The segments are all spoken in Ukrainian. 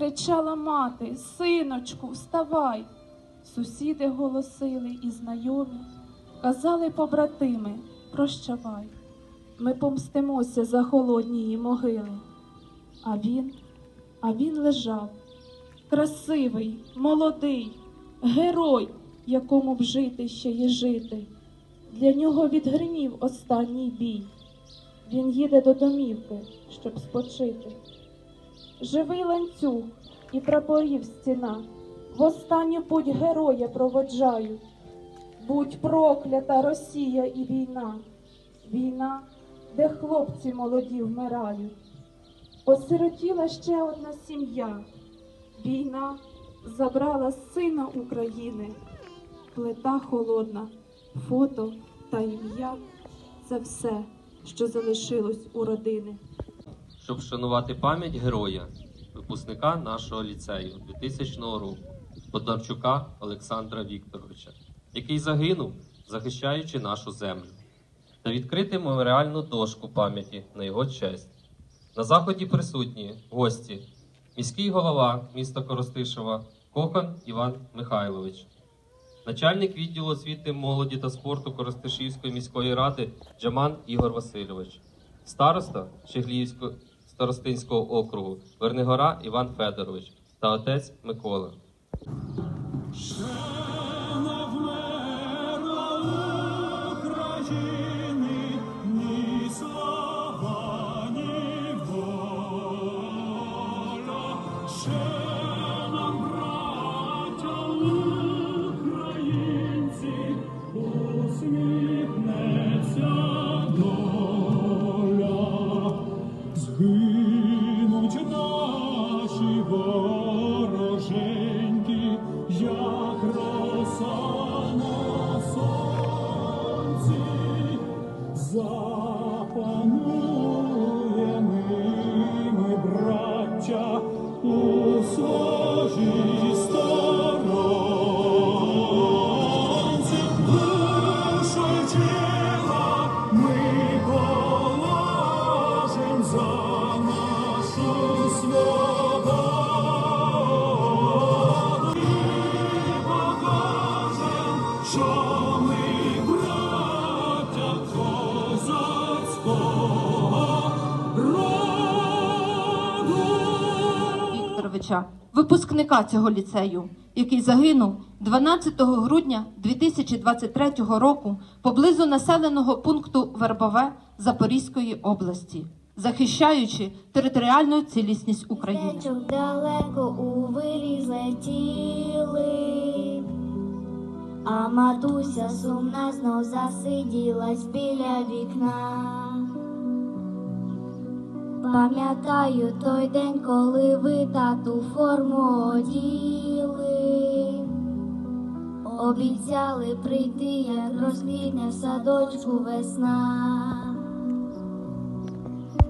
Кричала мати, синочку, вставай. Сусіди голосили і знайомі, казали побратими, прощавай. Ми помстимося за холодні її могили. А він, а він лежав, красивий, молодий, герой, якому б жити ще є жити. Для нього відгримів останній бій. Він їде до домівки, щоб спочити. Живий ланцюг і прапорів стіна, в останню путь героя проводжають. Будь проклята Росія і війна, війна, де хлопці молоді вмирають. Осиротіла ще одна сім'я. Війна забрала сина України. Плита холодна, фото та ім'я це все, що залишилось у родини. Щоб вшанувати пам'ять героя, випускника нашого ліцею 2000 року, Бондарчука Олександра Вікторовича, який загинув, захищаючи нашу землю, та відкрити меморіальну дошку пам'яті на його честь. На заході присутні гості, міський голова міста Коростишева Кохан Іван Михайлович, начальник відділу освіти, молоді та спорту Коростишівської міської ради Джаман Ігор Васильович, староста Щегліївського старостинського округу Вернигора Іван Федорович та отець Микола. Вікторовича, випускника цього ліцею, який загинув 12 грудня 2023 року поблизу населеного пункту Вербове Запорізької області, захищаючи територіальну цілісність України. Далеко у вирі злетіли, а матуся сумна знов засиділась біля вікна. Пам'ятаю той день, коли ви тату форму оділи, обіцяли прийти, як розквітне в садочку весна.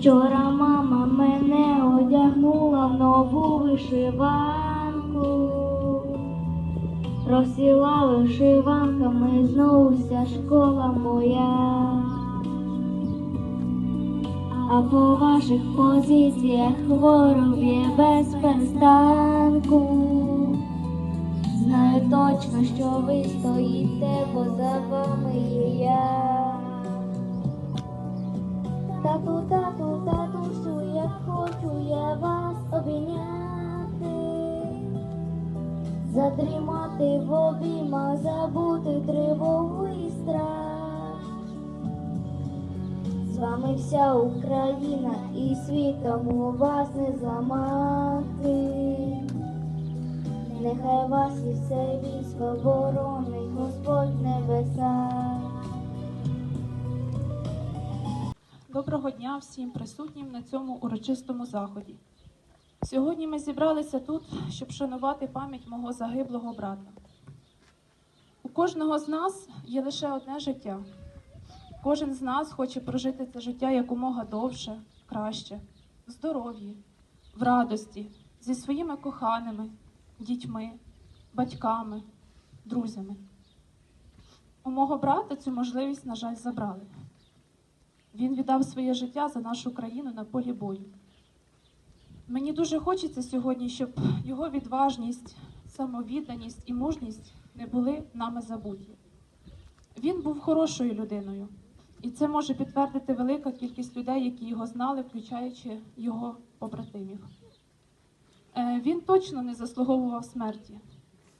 Вчора мама мене одягнула в нову вишиванку, розсіла вишиванками знову вся школа моя. А по ваших позиціях ворог є без перестанку. Знаю точно, що ви стоїте, бо за вами є я. Тату, тату, татусю, як хочу я вас обійняти, задрімати в обіймах, забути тривогу і страх. З вами вся Україна і світом у вас не зламати. Нехай вас і все військо боронить Господь в Доброго дня всім присутнім на цьому урочистому заході. Сьогодні ми зібралися тут, щоб шанувати пам'ять мого загиблого брата. У кожного з нас є лише одне життя. Кожен з нас хоче прожити це життя якомога довше, краще, в здоров'ї, в радості, зі своїми коханими, дітьми, батьками, друзями. У мого брата цю можливість, на жаль, забрали. Він віддав своє життя за нашу країну на полі бою. Мені дуже хочеться сьогодні, щоб його відважність, самовідданість і мужність не були нами забуті. Він був хорошою людиною, і це може підтвердити велика кількість людей, які його знали, включаючи його побратимів. Е, Він точно не заслуговував смерті,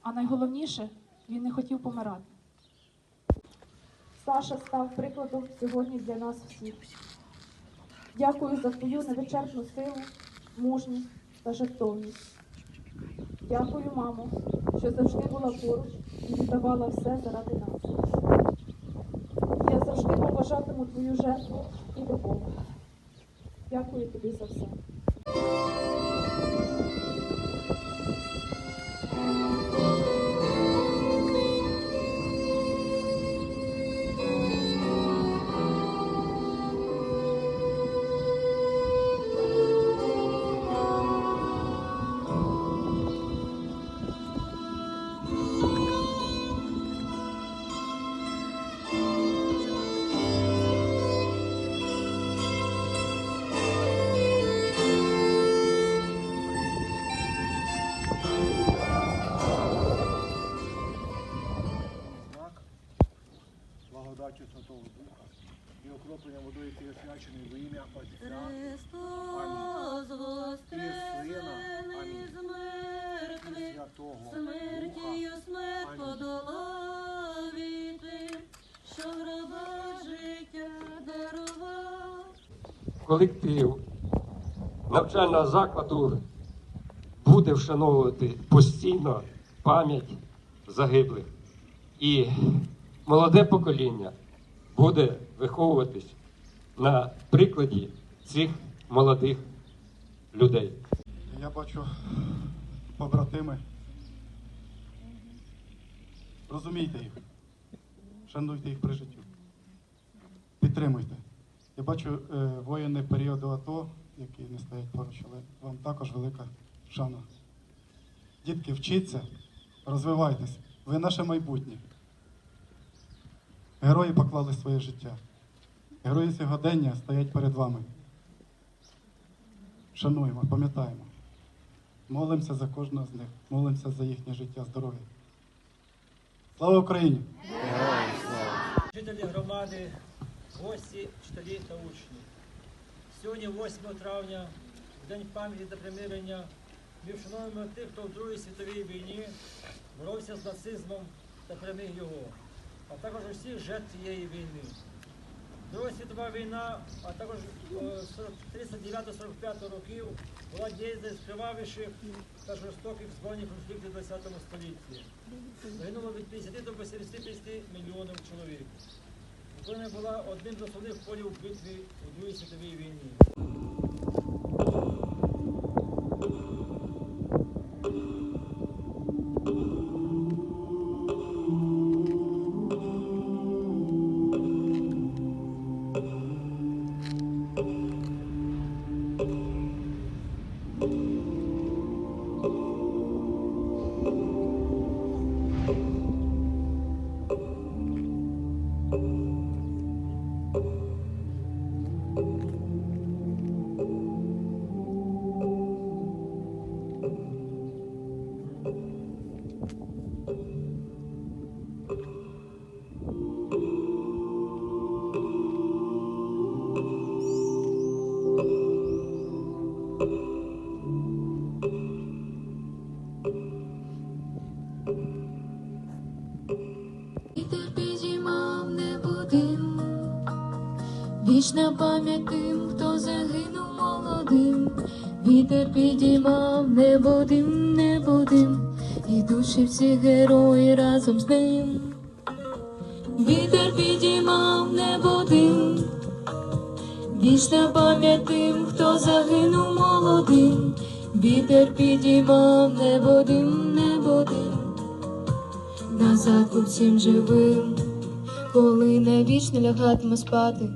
а найголовніше, він не хотів помирати. Саша став прикладом сьогодні для нас всіх. Дякую за твою невичерпну силу, мужність та жертовність. Дякую, мамо, що завжди була поруч і віддавала все заради нас. Я завжди поважатиму твою жертву і любов. Дякую тобі за все. Водою, освячений во ім'я Отця Христос і Амінь. і Святого смертію смерть подолав і тим, що в гробах життя дарував. колектив навчального закладу буде вшановувати постійно пам'ять загиблих. І молоде покоління буде виховуватись на прикладі цих молодих людей. Я бачу побратими. Розумійте їх, шануйте їх при життю. Підтримуйте. Я бачу е, воїни періоду АТО, які не стоять поруч, але вам також велика шана. Дітки, вчіться, розвивайтесь. Ви наше майбутнє. Герої поклали своє життя. Герої сьогодення стоять перед вами. Шануємо, пам'ятаємо. Молимося за кожного з них, молимося за їхнє життя, здоров'я. Слава Україні! Жителі громади, гості, вчителі та учні. Сьогодні, 8 травня, в День пам'яті та примирення, ми вшановуємо тих, хто в Другій світовій війні боровся з нацизмом та переміг його, а також усіх жертв цієї війни. Друга світова війна, а також е, 39-45 років була дією з кривавіших та жорстоких збройних конфліктів ХХ столітті. Загинуло від 50 до 85 мільйонів чоловік. Україна була одним з основних полів битви у Другій світовій війні. Oh. Вічна пам'ять тим, хто загинув молодим. Вітер підіймав небо дим, небо дим, і душі всі герої разом з ним. Вітер підіймав небо дим, вічна пам'ять тим, хто загинув молодим. вітер підіймав небо дим, небо дим, назад по всім живим, коли навічно лягатиму спати,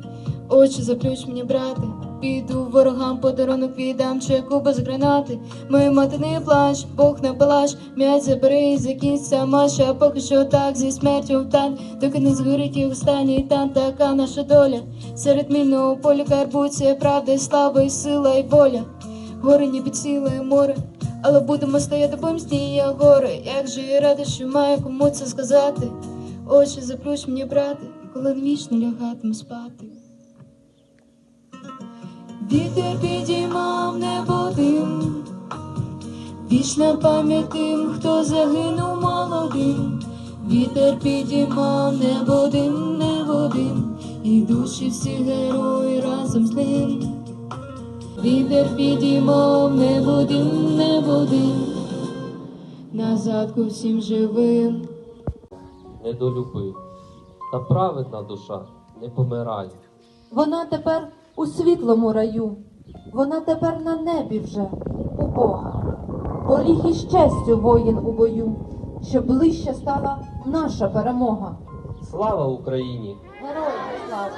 очі заплющ мені, брате. Піду ворогам подарунок віддам чеку без гранати. Моя мати не плач, Бог не палаш, м'яч забери і закінця маша, поки що так зі смертю втань, доки не згорить і останній там така наша доля. Серед мінного поля карбуція, правда, і слава, і сила, і воля. Гори під силою море, але будемо стояти помсті, я гори. Як же я рада, що маю кому це сказати. Очі заплющ мені, брате, коли вічно лягатиму спати. Вітер підіймав небо дим, вічна пам'ять тим, хто загинув молодим. Вітер підіймав небо дим, небо дим, і душі всі герої разом з ним. Вітер підіймав небо дим, небо дим, назад ко всім живим. Недолюбив. Та праведна душа не помирає. Вона тепер у світлому раю, вона тепер на небі вже у Бога. Поліг і честю воїн у бою, що ближче стала наша перемога. Слава Україні! Героям слава!